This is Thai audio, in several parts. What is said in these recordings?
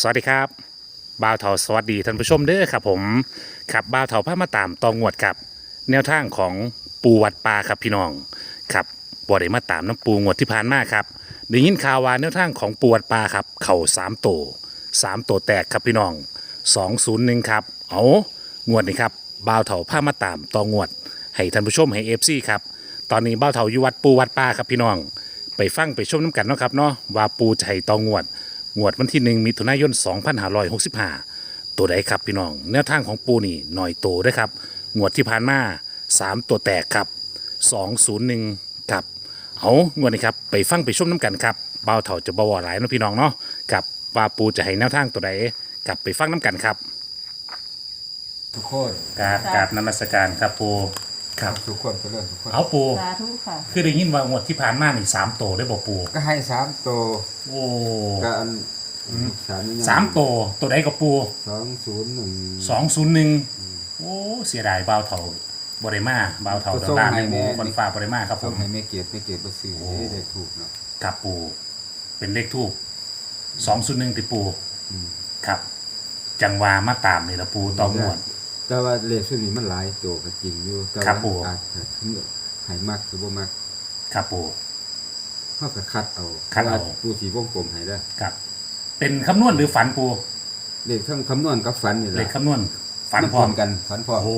สวัสดีครับบ่าวเถาสวัสดีท่านผู้ชมเด้อครับผมครับบ่าวเถาพามาตามตองวดครับ แนวทางของปูวัดปลาครับพี่น้องครับบ่ได้มาตามน้ำปูงวดที่ผ่านมาครับได้ยินข่าวว่าแนวทางของปูวัดปลาครับ เข่าสามโตสามโตแตกครับพี่น้องสองศูนย์หนึ่งครับเอางวดนี้ครับบ่าวเถาพามาตามตองวด ให้ท่านผู้ชมให้เอฟซีครับตอนนี้บ่าวเถาอยู่วัดปูวัดปลาครับพี่น้อง ไปฟังไปชมน้ำกันเนาะครับเนาะว่าปูจะให้ตองวด งวดวันที่หนึ่งมิถุนายน 2565 ตัวใดครับพี่น้อง แนวทางของปูนี่หน่อยโตด้วยครับ งวดที่ผ่านมา 3 ตัวแตกครับ 201ครับ เอางวดนี้ครับ ไปฟังไปชมน้ำกันครับเบาวเถ่าจะบวอหลายเนาะพี่น้องเนาะกับว่าปูจะให้แนวทางตัวใดกลับไปฟังน้ำกันครับทุกคนกราบกราบนมัสการครับปู ครับทุกคนเจริญทุกคนเอาปูสาธุค่ะคือได้ยินว่างวดที่ผ่านมานี่สามโตได้บอกปูก็ให้สามตัวโอ้ก็อันสามนี่สามโตตัวใดกับปูสองศูนย์หนึ่งสองศูนย์หนึ่งโอ้เสียดายบ่าวเถาบริมาบ่าวเถาดอนด้านในหมูคนฟ้าบริมาครับผส่งมให้ไม่เกียรติไม่เกียรติบ่ซื้อโอ้ได้ถูกเนาะกับปูเป็นเลขทูบสองศูนย์หนึ่งติปูอืม ครับ จังหวามาตามนี่ละปูต่อหมวด แต่ว่าเลขชุดนี้มันหลายตัวก็จริงอยู่แต่ครัว่าบผม อาจจะให้มักหรือบ่มักครับปูเฮาก็คัดเอาคัดเอา พระว่ผู้สีวงกลมให้ได้อครับ เป็นคำนวณหรือฝันปูเลขทั้งคำนวณกับฝันนี่แหเลละขคำนวณฝันมันพร้อมกันฝันพร้อมโอ้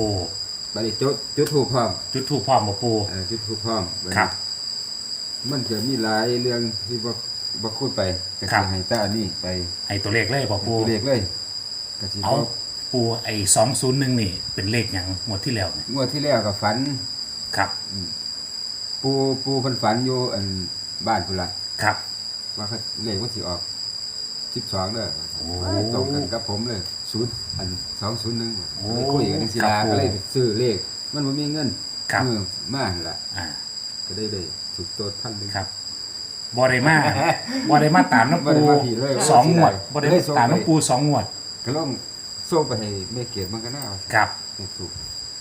บัดนี้จุดจุดถูกพร้อมจุดทูบพร้อมบ่ปูเออจุดถูกพร้อมบัดนี้ครับ มันจะมีหลายเรื่องที่บ่บ่คุยไปก็ครัสิบ ให้แต่อันนี้ไปให้ตัวเลขเลยบ่ปู ตัวเลขเลยก็สิเอาบอก ปูไอ้สองศูนย์หนึ่งนี่เป็นเลขอย่างงวดที่แล้วเนี่ยงวดที่แล้วก็ฝัน ครับปูปูเพิ่นฝันอยู่อันบ้านพุ่นละครับ ว่าเขาเลขมันสิออก12เด้อโอ้ ตรงกันกับผมเลย0อัน201โอ้เลยคุยกันจังซี่ครัล่ะบผมก็เลยซื้อเลข มันบ่มีเงินครับ เออมาหั่นล่ะ อ่าก็ได้ได้ถูกโตดพันหนึง ครับบอดมาบอดมาตามน้ำบ่ปูได้มาผีเลยสองงวดบอดเลยมาส่งตามไปน้ำปูสองงวด ก็ลอง ส่งไปให้แม่เกดมันก็น่าว่าครับเลขถูก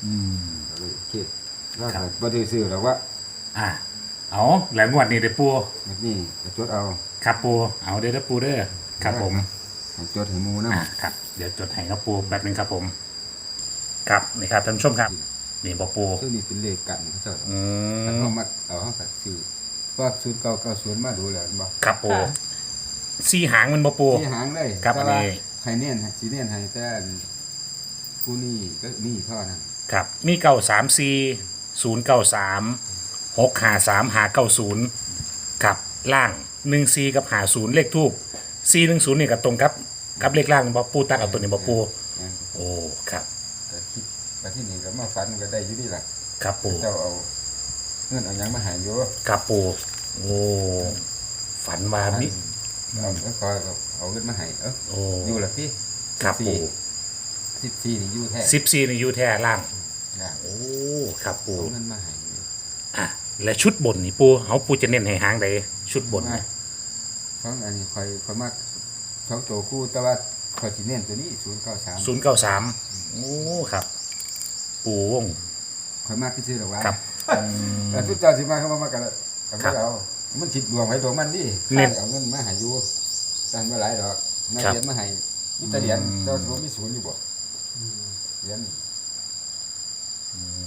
อืม ก็เลยเกดแล้วครัก็บ บ่ได้ซื้อหรอกว่าอ่าเอาหลายงวดนี่เด้อปูแบบนี้ก็จดเอาครับปูเอาเด้อเด้อปูเด้อครับผม ให้จดให้หมู่นำอ่าครับเดี๋ยวจดให้ครับปูแป๊บหนึงครับผม ครับนี่ครับท่านผู้ชมครับ นี่บอกปูซึ่งนี่เป็นเลขกันเขาเจ้าอืคันมเฮามักเอาเฮาก็ซื้อว่าศูนย์เก้าเก้าศูนย์มาดูแล้วบ่ครับปูสี่หางมันบอกปู ที่หางเลยครับแต่อันนี้ว่า ให้เน้นให้สิเน้นให้แต่อันผู้นี้ก็นี่เท่านั้นครับ มีเก้าสามสี่ศูนย์เก้าสามหกหาสามหาเก้าศูนย์กับล่างหนึ่งซีกับหาศูนย์เลขทูบซีหนึ่งศูนย์นี่กับตรงกับกับเลขล่างบอกปูตัดเอาตัวนี้บอกปูนะโอ้ครับก็คิดไปที่นี่ก็มาฝันก็ได้อยู่นี่ล่ะครับปูเจ้าเอาเงินเอาหยังมาใหายอยู่ครับปูโอ้ฝันว่ามิ เอาก็คอยเอาเอาเงินมาให้เอ้อโอ้อยู่ล่ะพี่ครับปู14นี่อยู่แท้สิบซีในยูแท้ล่าง นะโอ้ ครับปูเอาเงินมาให้อะ และชุดบนนี่ปูเอาปูจะเน้นให้หางใดชุดบนมานะของอันนี้คอยคอยมักสองตัวคู่แต่ว่าคอยสิเน้นตัวนี้093ศูนย์เก้าสามโอ้ ครับ ปูวง คอยมากที่ซื้อหรอกว่าครับ แต่ทุกเจ้าสิมาเข้ามามากันแล้วกันครับเอา มันจิตดวงไว้ดวงมันดิเน้น เอาเงินมาให้อยู่ตันมาหลายดอกมาครับเหรียญมาให้มีแต่เหรียญอืมเจ้าสมมติมีศูนย์อยู่บ่เหรียญ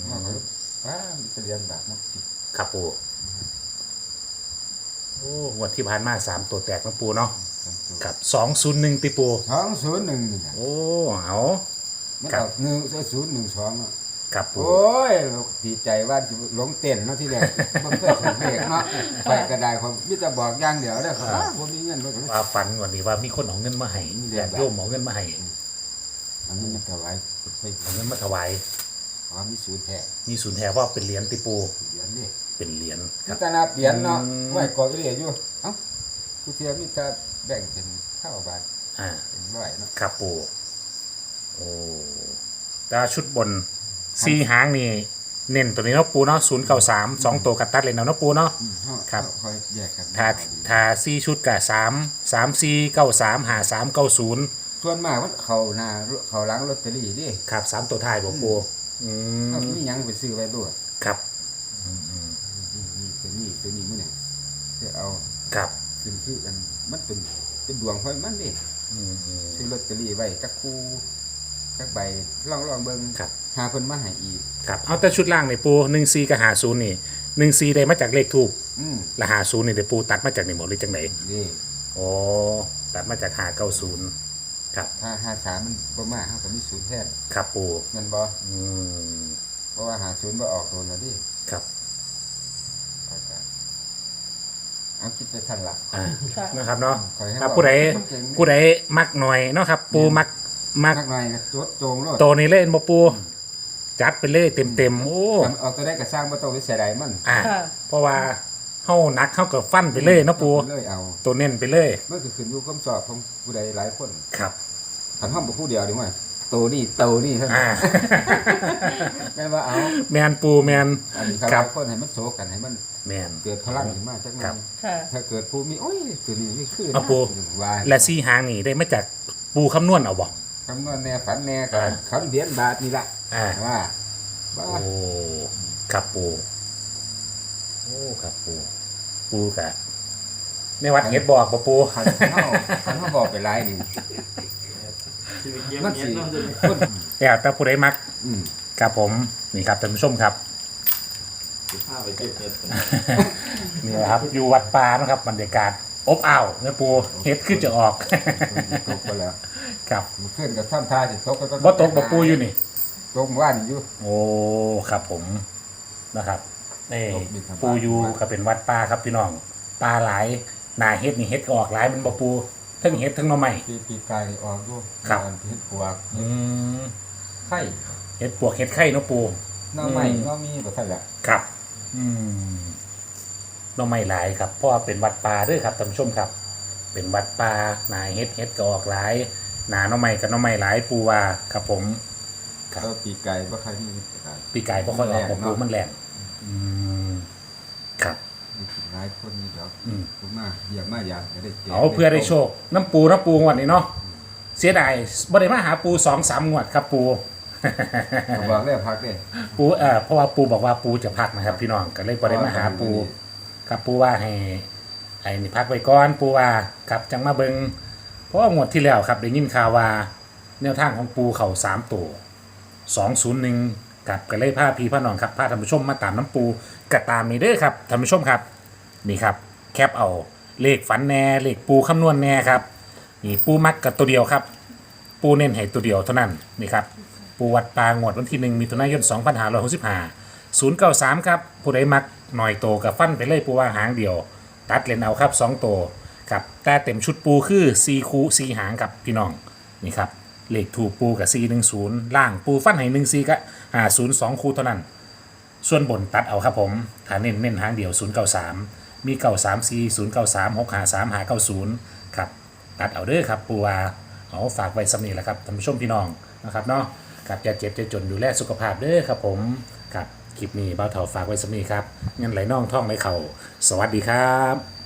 ว่าเขาว้ามีแต่เหรียญบาทนะครับปูโอ้งวดที่ผ่านมาสามตัวแตกนะปูเนาะกับสองศูนย์หนึ่งติปูสองศูนย์หนึ่งนี่นะโอ้เอา มันครับออกหนึ่งศูนย์หนึ่งสองเนาะ ครับปู โอ้ยดีใจว่าสิหลงเต้นเนาะที่แรกมันเคยถูกเลขเนาะไปกระไดความมิจะบอกอย่างเดียวเด้อครับว่าบ่มีเงินบ่ก็เลยว่าฝันวันนี้ว่ามีคนเอาเงินมาให้มีเรียญานติโยมเอาเงินมาให้อันนี้มันถวายใส่เอาเงินมาถวายความมีศูนย์แท้มีศูนย์แท้ว่าเป็นเหรียญติปูเหรียญนี่เป็นเหรียญคมีรับแต่นับเหรียญเนาะอืม ไว้กออีเหลียอยู่เอ้ากูเทียมมีแต่แบ่งเป็นข้าวบาทอ่าเป็นร้อยเนาะครับปูโอ้แต่ชุดบน สี่หางนี่เน้นตัวนี้เนาะปูเนาะศูนย์เก้าสามสองตัวกัดตัดเลยเนาะเนาะปูเนาะ อืมเฮาครับเฮาค่อยแยกกันถ้าถ้าสี่ชุดกับสามสามสี่เก้าสามหาสามเก้าศูนย์ส่วนมากมันเข้าหน้าเข้าหลังลอตเตอรี่ดิครับสามตัวท้ายบอกปูอืเฮามมีหยังไปซื้อไว้ด้วยครับนี่นี่ตัวนี้ตัวนี้มื้อเนี่ยจะเอาครับขึ้นชื่อกันมันเป็นเป็นดวงค่อยมันดิอืมอืมซื้อลอตเตอรี่ไว้จักคู่ จักใบลองลองเบิ่งครับ หาเพิ่นมาให้อีก ครับเอาแต่ชุดล่างในปูหนึ่งซีกับหาศูนย์นี่หนึ่งซีได้มาจากเลขทูบอืมและหาศูนย์นี่เดี๋ยวปูตัดมาจากนี่หมดหรือจากไหนนี่โอ้ตัดมาจากหาเก้าศูนย์ครับถ้าหาสามมันบ่มาเฮาก็มีศูนย์แทนครับปูแม่นบ่อืมเพราะว่าหาศูนย์บ่ออกโดนแล้วดิครับเอาคิดไปทันละอ่าค่ะนะครับเนาะขอให้ครับเว้าผู้ใดเก่งผู้ใดมักหน่อยเนาะครับปูมัก มักนักหน่อยก็จดโจงโลดโตนี่เล่นบ่ปูจัดไปเลยเต็มเต็มๆโอ้ทำเอาตัวได้ก็สร้างบ่ต้องไปเสียดายมันอ่าค่ะ เพราะว่าเฮานักเฮากับฟันไปเลยเนาะปูเลยเอาตัวเน้นไปเลยมันก็ขึ้นอยู่กับสอบของผู้ใดหลายคนครับ คันห้องบ่ผู้เดียวดีมั้ยโตนี่โตนี่เท่านั้อ่านแม่นว่าเอาแมนปูแมน อันนี้ครับครับหลายคนให้มันโศกันให้มันแมน เกิดพลังขึ้นมาจักหน่ครัอบ ยค่ะ ถ้าเกิดผู้มีโอ้ยตัวนี้นี่คือเอาปู่ ว่าและซีหางนี่ได้มาจากปูคำนวณเอาบ่ คำนวณแน่ฝันแน่ก็อ่า คำเดียนบาทนี่ล่ะอ่าว่าว่าโอ้ครับปูโอ้ครับปูปูกะในวัดเฮ็ดบอกบ่ปูคันเฮาคันเฮาบอกไปหลายนี่ชีวิตเยี่ยมมันเยี่ยสิมเนาะเดี๋ยวนี้คนแล้วแต่ผู้ใดมักอืมครับผมนี่ครับท่านผู้ชมครับ สิพาไปเก็บเห็ดกันนี่แหละครับอยู่วัดป่านะครับบรรยากาศอบอ้าวเนี่ยปูเฮ็ดขึ้นจะออก ตกไปแล้ว ครับมันขึ้นกับท่ามท่าสิตกก็บ่ตกบ่ปูอยู่นี่ ตกว่านอยู่ โอ้ครับผมนะครับนี่ตกมีครับปูอยู่ก็เป็นวัดป่าครับพี่น้องปลาหลายนาเฮ็ดนี่เฮ็ดก็ออกหลายมันบ่ปูทั้งเฮ็ดทั้งหน่อไม้ ปีปีกายนี่ออกอยู่ครับ อันเฮ็ดปวกอืมไข่เฮ็ดปวกเฮ็ดไข่เนาะปู หน้าใหม่อืมก็มีบ่ทันละครับ อืมหน่อไม้หลายครับ เพราะว่าเป็นวัดป่าเด้วยครับท่านผู้ชมครับ เป็นวัดป่านาเฮ็ดเฮ็ดก็ออกหลาย นาหน่อไม้กับหน่อไม้หลายปูว่าครับผม ครับ ก็ปีกายบ่ใครมีปีกายปีกายบ่ค่อยออกแรงบ่ปูเนาะมันแรงอืมครับ มีกินหลายคนนี่ดอกอืม ผมมาเยี่ยมมาอยากจะได้แจกเอาเพื่อได้โชค น้ำปูน้ำปูงวดนี้เนาะเสียดายบ่ได้มาหาปูสองสามงวดครับปูก็บอกแล้วพักเด้ปูเอ่อเพราะว่าปูบอกว่าปูจะพักนะครับ พี่น้องก็เลยบ่ได้มาหาปูครับปูว่าให้ไอ้นี่พักไว้ก่อนปูว่าครับจังมาเบิง เพราะงวดที่แล้วครับได้ยินข่าวว่าแนวทางของปูเข่าสามตัวสองศูนย์หนึ่งกับก็เลยพาพี่พานองครับพาท่านผู้ชมมาตามน้ำปูกระตามนี้เด้อครับท่านผู้ชมครับนี่ครับแคปเอาเลขฝันแน่เลขปูคำนวณแน่ครับนี่ปูมักกับตัวเดียวครับ ปูเน้นให้ตัวเดียวเท่านั้นนี่ครับปูวัดปางวดวันที่หนึ่งมิถุนายน2565 093ครับผู้ใดมักหน่อยโตกับฟันไปเลยปูว่าหางเดียว ตัดเลนเอาครับ2ตัว ครับแต่เต็มชุดปูคือ4คู4หางครับพี่น้องนี่ครับเลขถูกปูกับ410ล่างปูฟันให้1 4กับ50 2คูเท่านั้น ส่วนบนตัดเอาครับผมฐานเน้นเน้นหางเดียว093มี934 093 653 590ครับตัดเอาเด้อครับปูวาเอาฝากไว้สำนีแหละครับท่านผู้ชมพี่น้องนะครับเนาะกับอย่าเจ็บจะจนดูแลสุขภาพเด้อครับผมครับคลิปนี้เบ้าเถาฝากไว้สำนีครับเงินไหลน่องท่องไหลเข่าสวัสดีครับ